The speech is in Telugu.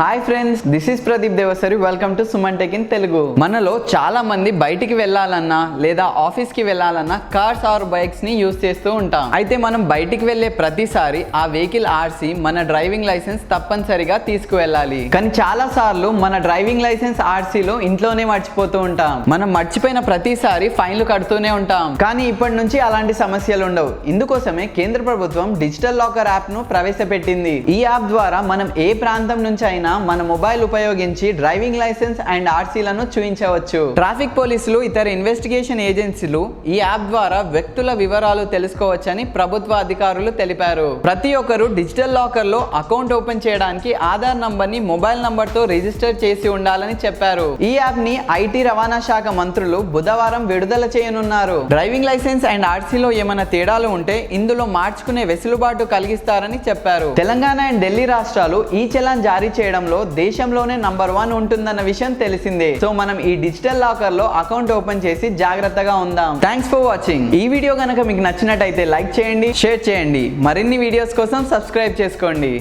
Hi friends this is Pradeep Devasari welcome to Suman tech in Telugu మనలో చాలా మంది బయటికి వెళ్ళాలన్నా లేదా ఆఫీస్కి వెళ్ళాలన్నా కార్స్ ఆర్ బైక్స్ని యూస్ చేస్తూ ఉంటాం. అయితే మనం బయటికి వెళ్ళే ప్రతిసారి ఆ వెహికల్ ఆర్సి మన డ్రైవింగ్ లైసెన్స్ తప్పనిసరిగా తీసుకువెళ్ళాలి. కానీ చాలా సార్లు మన డ్రైవింగ్ లైసెన్స్ ఆర్సీలో ఇంట్లోనే మర్చిపోతూ ఉంటాం. మనం మర్చిపోయిన ప్రతిసారి ఫైన్లు కడుతూనే ఉంటాం. కానీ ఇప్పటి నుంచి అలాంటి సమస్యలు ఉండవు. ఇందుకోసమే కేంద్ర ప్రభుత్వం డిజిటల్ లాకర్ యాప్ను ప్రవేశపెట్టింది. ఈ యాప్ ద్వారా మనం ఏ ప్రాంతం నుంచి అయినా మన మొబైల్ ఉపయోగించి డ్రైవింగ్ లైసెన్స్ అండ్ ఆర్సీలను చూపించవచ్చు ట్రాఫిక్ పోలీసులు ఇతర ఇన్వెస్టిగేషన్ ఏజెన్సీలు ఈ యాప్ ద్వారా వ్యక్తుల వివరాలు తెలుసుకోవచ్చని ప్రభుత్వ అధికారులు తెలిపారు. ప్రతి ఒక్కరు డిజిటల్ లాకర్లో అకౌంట్ ఓపెన్ చేయడానికి ఆధార్ నంబర్ని మొబైల్ నంబర్తో రిజిస్టర్ చేసి ఉండాలని చెప్పారు. ఈ యాప్ని ఐటీ రవాణా శాఖ మంత్రులు బుధవారం విడుదల చేయనున్నారు. డ్రైవింగ్ లైసెన్స్ అండ్ ఆర్సీలో ఏమైనా తేడాలు ఉంటే ఇందులో మార్చుకునే వెసులుబాటు కలిగిస్తారని చెప్పారు. తెలంగాణ అండ్ ఢిల్లీ రాష్ట్రాలు ఈ చలాన్ జారీ చేయడంలో దేశంలోనే నంబర్ వన్ ఉంటుందన్న విషయం తెలిసిందే. సో మనం ఈ డిజిటల్ లాకర్లో అకౌంట్ ఓపెన్ చేసి జాగ్రత్తగా ఉందాం. థ్యాంక్స్ ఫర్ వాచింగ్ ఈ వీడియో కనుక మీకు నచ్చినట్టయితే లైక్ చేయండి షేర్ చేయండి. మరిన్ని వీడియోస్ కోసం సబ్స్క్రైబ్ చేసుకోండి.